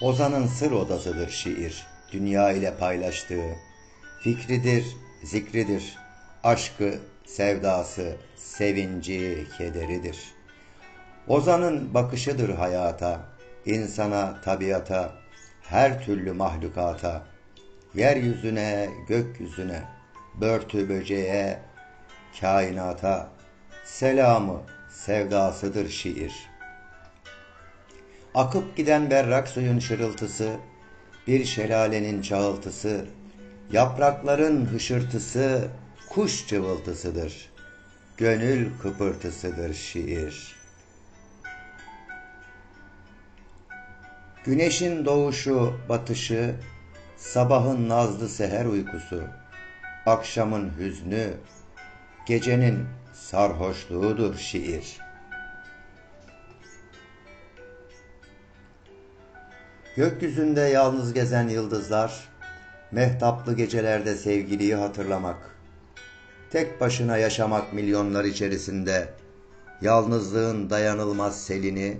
Ozan'ın sır odasıdır şiir, dünya ile paylaştığı. Fikridir, zikridir, aşkı, sevdası, sevinci, kederidir. Ozan'ın bakışıdır hayata, insana, tabiata, her türlü mahlukata, yeryüzüne, gökyüzüne, börtü böceğe, kainata, selamı, sevdasıdır şiir.'' Akıp giden berrak suyun şırıltısı, bir şelalenin çağıltısı, yaprakların hışırtısı, kuş cıvıltısıdır. Gönül kıpırtısıdır şiir. Güneşin doğuşu, batışı, sabahın nazlı seher uykusu, akşamın hüznü, gecenin sarhoşluğudur şiir.'' Gökyüzünde yalnız gezen yıldızlar, mehtaplı gecelerde sevgiliyi hatırlamak, tek başına yaşamak milyonlar içerisinde, yalnızlığın dayanılmaz selini,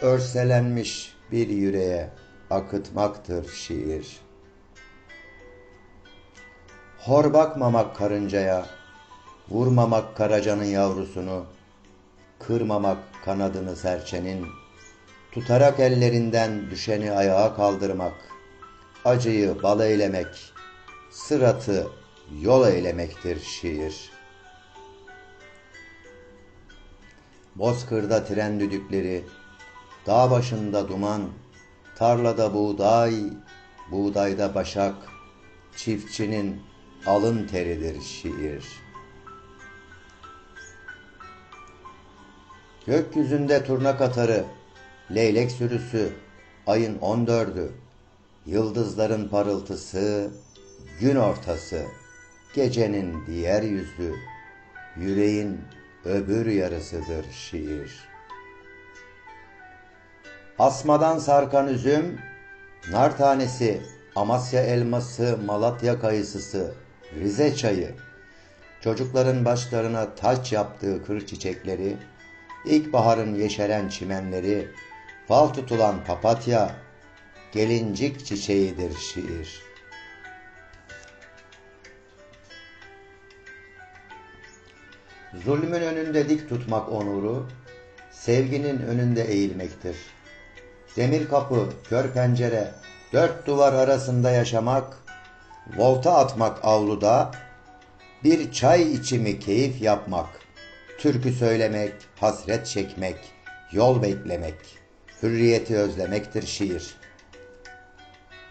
örselenmiş bir yüreğe akıtmaktır şiir. Hor bakmamak karıncaya, vurmamak karacanın yavrusunu, kırmamak kanadını serçenin, Tutarak ellerinden düşeni ayağa kaldırmak, acıyı bal eylemek, sıratı yol eylemektir şiir. Bozkırda tren düdükleri, dağ başında duman, tarlada buğday, buğdayda başak, çiftçinin alın teridir şiir. Gökyüzünde turna katarı, leylek sürüsü, ayın on dördü, yıldızların parıltısı, gün ortası, gecenin diğer yüzü, yüreğin öbür yarısıdır şiir. Asmadan sarkan üzüm, nar tanesi, Amasya elması, Malatya kayısısı, Rize çayı, çocukların başlarına taç yaptığı kır çiçekleri, ilkbaharın yeşeren çimenleri, Fal tutulan papatya, gelincik çiçeğidir şiir. Zulmün önünde dik tutmak onuru, sevginin önünde eğilmektir. Demir kapı, kör pencere, dört duvar arasında yaşamak, volta atmak avluda, bir çay içimi keyif yapmak, türkü söylemek, hasret çekmek, yol beklemek.'' Hürriyeti özlemektir şiir.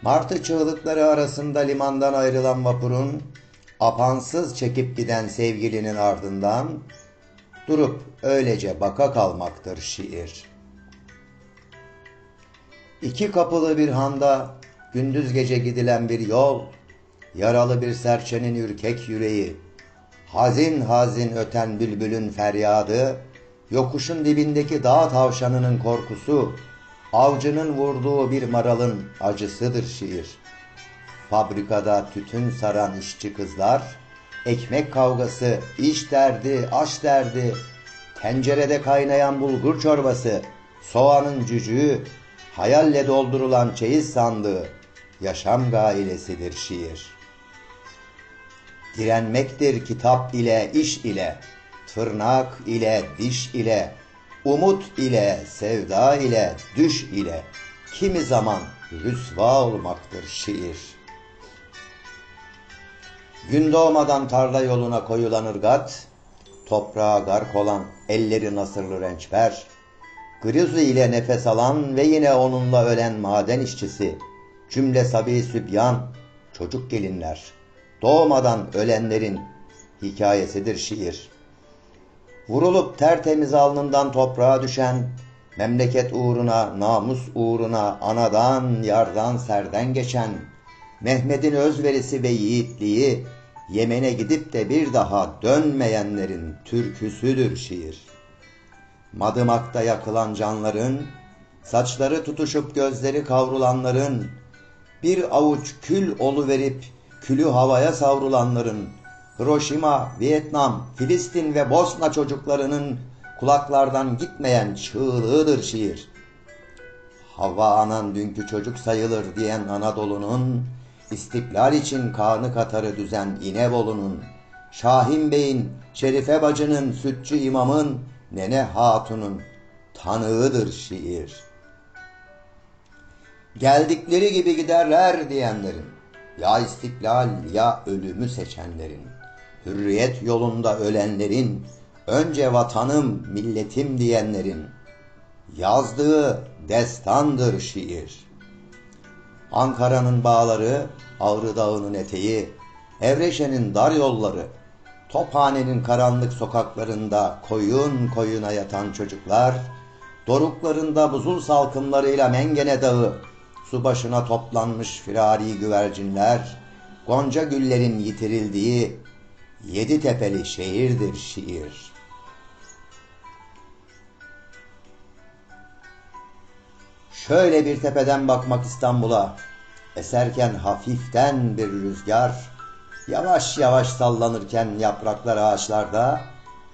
Martı çığlıkları arasında limandan ayrılan vapurun apansız çekip giden sevgilinin ardından durup öylece baka kalmaktır şiir. İki kapılı bir handa gündüz gece gidilen bir yol, yaralı bir serçenin ürkek yüreği, hazin hazin öten bülbülün feryadı, Yokuşun dibindeki dağ tavşanının korkusu, avcının vurduğu bir maralın acısıdır şiir. Fabrikada tütün saran işçi kızlar, ekmek kavgası, iş derdi, aş derdi, tencerede kaynayan bulgur çorbası, soğanın cücüğü, hayalle doldurulan çeyiz sandığı, yaşam gailesidir şiir. Direnmektir kitap ile, iş ile, tırnak ile, diş ile, umut ile, sevda ile, düş ile, kimi zaman rüsva olmaktır şiir. Gün doğmadan tarla yoluna koyulan ırgat, toprağa gark olan elleri nasırlı rençber, grizu ile nefes alan ve yine onunla ölen maden işçisi, cümle sabi sübyan, çocuk gelinler, doğmadan ölenlerin hikayesidir şiir.'' Vurulup tertemiz alnından toprağa düşen, memleket uğruna, namus uğruna, anadan, yardan, serden geçen, Mehmet'in özverisi ve yiğitliği, Yemen'e gidip de bir daha dönmeyenlerin türküsüdür şiir. Madımakta yakılan canların, saçları tutuşup gözleri kavrulanların, bir avuç kül olu verip külü havaya savrulanların, Hiroşima, Vietnam, Filistin ve Bosna çocuklarının kulaklardan gitmeyen çığlığıdır şiir. Havva anan dünkü çocuk sayılır diyen Anadolu'nun, İstiklal için kanı katarı düzen İnebolu'nun, Şahin Bey'in, Şerife bacının, Sütçü imamın, Nene Hatun'un tanığıdır şiir. Geldikleri gibi giderler diyenlerin, ya istiklal ya ölümü seçenlerin, hürriyet yolunda ölenlerin, önce vatanım, milletim diyenlerin, yazdığı destandır şiir. Ankara'nın bağları, Ağrı Dağı'nın eteği, Evreşe'nin dar yolları, Tophane'nin karanlık sokaklarında koyun koyuna yatan çocuklar, doruklarında buzul salkımlarıyla Mengene Dağı, su başına toplanmış firari güvercinler, gonca güllerin yitirildiği yedi tepeli şehirdir şiir. Şöyle bir tepeden bakmak İstanbul'a, eserken hafiften bir rüzgar, yavaş yavaş sallanırken yapraklar ağaçlarda,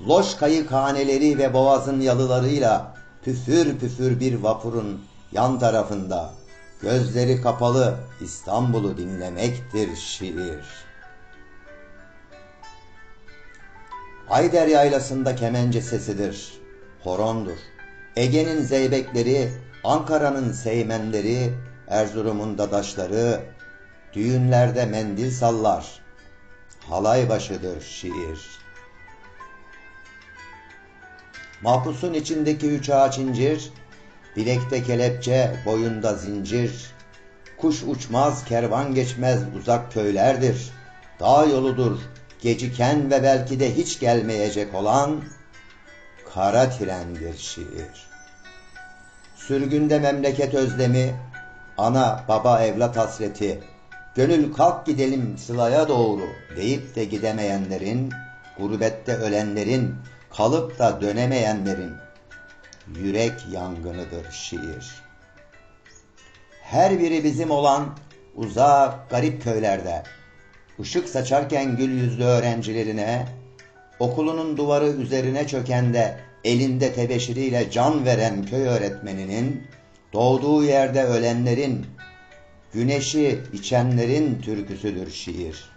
loş kayık haneleri ve boğazın yalılarıyla püfür püfür bir vapurun yan tarafında, gözleri kapalı İstanbul'u dinlemektir şiir. Ayder yaylasında kemence sesidir, horondur. Ege'nin zeybekleri, Ankara'nın seymenleri, Erzurum'un dadaşları, düğünlerde mendil sallar. Halay başıdır şiir. Mahpusun içindeki üç ağaç incir, bilekte kelepçe, boyunda zincir. Kuş uçmaz, kervan geçmez, uzak köylerdir. Dağ yoludur, geciken ve belki de hiç gelmeyecek olan kara trendir şiir. Sürgünde memleket özlemi, ana baba evlat hasreti, gönül kalk gidelim sılaya doğru deyip de gidemeyenlerin, gurbette ölenlerin, kalıp da dönemeyenlerin yürek yangınıdır şiir. Her biri bizim olan uzak garip köylerde, ışık saçarken gül yüzlü öğrencilerine, okulunun duvarı üzerine çöken de elinde tebeşiriyle can veren köy öğretmeninin, doğduğu yerde ölenlerin, güneşi içenlerin türküsüdür şiir.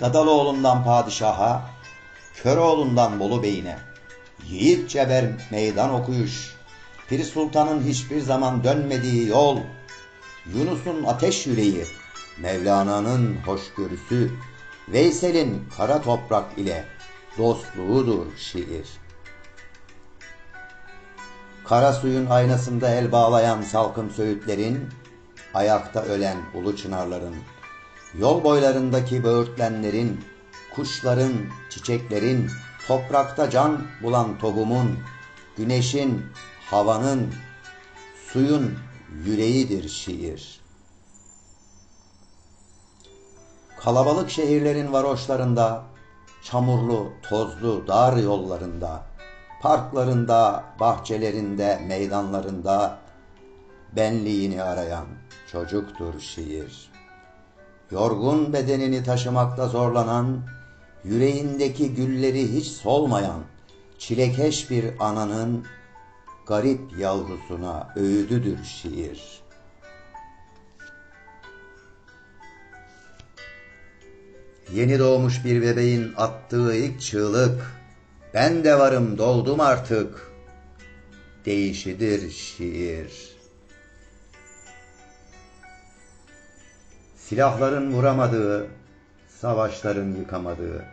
Dadaloğlundan padişaha, Köroğlundan Bolu Bey'ine, yiğit ceber meydan okuyuş, Pir Sultan'ın hiçbir zaman dönmediği yol, Yunus'un ateş yüreği, Mevlana'nın hoşgörüsü, Veysel'in kara toprak ile dostluğudur şiir. Kara suyun aynasında el bağlayan salkım söğütlerin, ayakta ölen ulu çınarların, yol boylarındaki böğürtlenlerin, kuşların, çiçeklerin, toprakta can bulan tohumun, güneşin, havanın, suyun yüreğidir şiir. Kalabalık şehirlerin varoşlarında, çamurlu, tozlu, dar yollarında, parklarında, bahçelerinde, meydanlarında benliğini arayan çocuktur şiir. Yorgun bedenini taşımakta zorlanan, yüreğindeki gülleri hiç solmayan, çilekeş bir ananın garip yavrusuna öğüdüdür şiir. Yeni doğmuş bir bebeğin attığı ilk çığlık, ben de varım doldum artık, değişidir şiir. Silahların vuramadığı, savaşların yıkamadığı,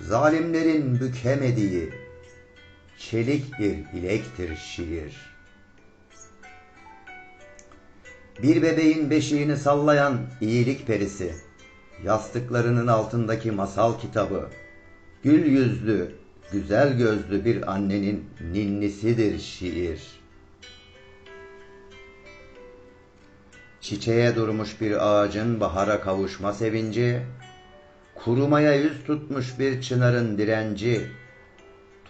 zalimlerin bükemediği, çelik bir bilektir şiir. Bir bebeğin beşiğini sallayan iyilik perisi, yastıklarının altındaki masal kitabı, gül yüzlü, güzel gözlü bir annenin ninnisidir şiir. Çiçeğe durmuş bir ağacın bahara kavuşma sevinci, kurumaya yüz tutmuş bir çınarın direnci,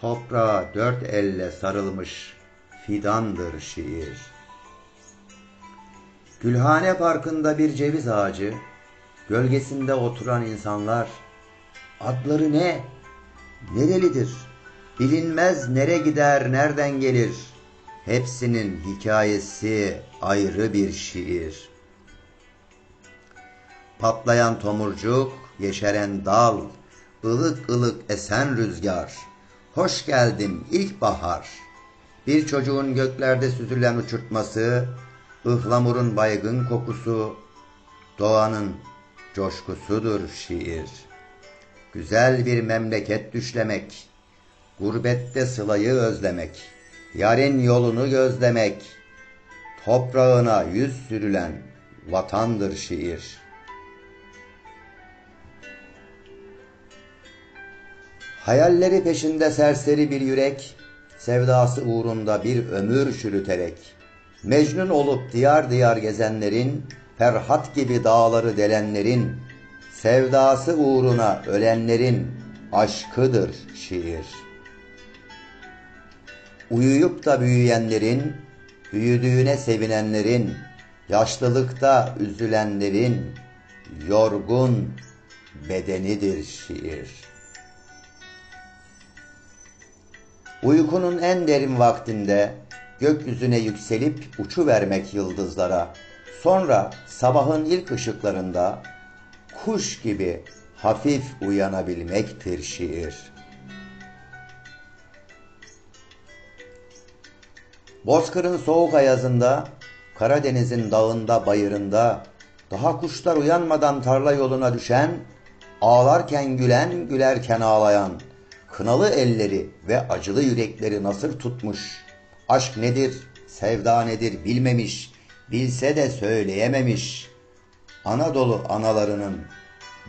toprağa dört elle sarılmış fidandır şiir. Gülhane Parkı'nda bir ceviz ağacı, gölgesinde oturan insanlar, adları ne, nerelidir, Bilinmez nere gider, nereden gelir? Hepsinin hikayesi ayrı bir şiir. Patlayan tomurcuk, yeşeren dal, ılık ılık esen rüzgar. Hoş geldim ilkbahar. Bir çocuğun göklerde süzülen uçurtması, ıhlamurun baygın kokusu, doğanın coşkusudur şiir. Güzel bir memleket düşlemek, gurbette sılayı özlemek, yarın yolunu gözlemek, toprağına yüz sürülen vatandır şiir. Hayalleri peşinde serseri bir yürek, sevdası uğrunda bir ömür çürüterek, Mecnun olup diyar diyar gezenlerin, Ferhat gibi dağları delenlerin, sevdası uğruna ölenlerin aşkıdır şiir. Uyuyup da büyüyenlerin, büyüdüğüne sevinenlerin, yaşlılıkta üzülenlerin, yorgun bedenidir şiir. Uykunun en derin vaktinde gökyüzüne yükselip uçu vermek yıldızlara, sonra sabahın ilk ışıklarında kuş gibi hafif uyanabilmektir şiir. Bozkır'ın soğuk ayazında, Karadeniz'in dağında bayırında, daha kuşlar uyanmadan tarla yoluna düşen, ağlarken gülen, gülerken ağlayan, kınalı elleri ve acılı yürekleri nasır tutmuş, aşk nedir, sevda nedir bilmemiş, bilse de söyleyememiş, Anadolu analarının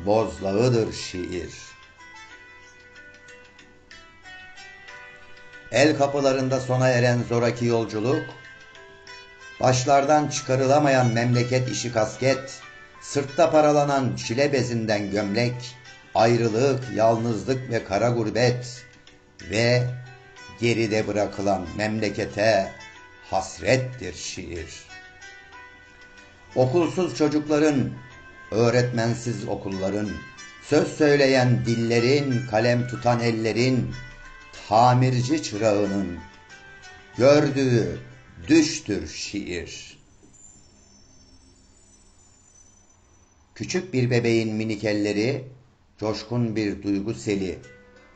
bozlağıdır şiir. El kapılarında sona eren zoraki yolculuk, başlardan çıkarılamayan memleket işi kasket, sırtta paralanan çile bezinden gömlek, ayrılık, yalnızlık ve kara gurbet ve geride bırakılan memlekete hasrettir şiir. Okulsuz çocukların, öğretmensiz okulların, söz söyleyen dillerin, kalem tutan ellerin, tamirci çırağının gördüğü düştür şiir. Küçük bir bebeğin minik elleri, coşkun bir duygu seli,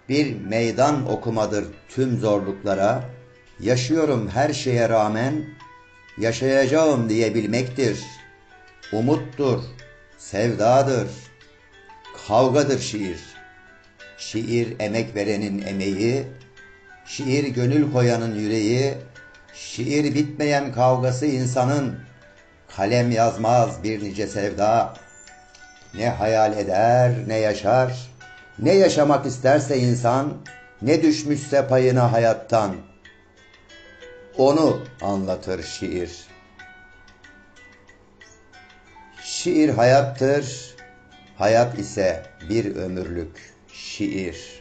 bir meydan okumadır tüm zorluklara, yaşıyorum her şeye rağmen, yaşayacağım diyebilmektir. Umuttur, sevdadır, kavgadır şiir. Şiir emek verenin emeği, şiir gönül koyanın yüreği, şiir bitmeyen kavgası insanın, kalem yazmaz bir nice sevda, ne hayal eder ne yaşar, ne yaşamak isterse insan, ne düşmüşse payına hayattan, onu anlatır şiir. Şiir hayattır, hayat ise bir ömürlük şiir.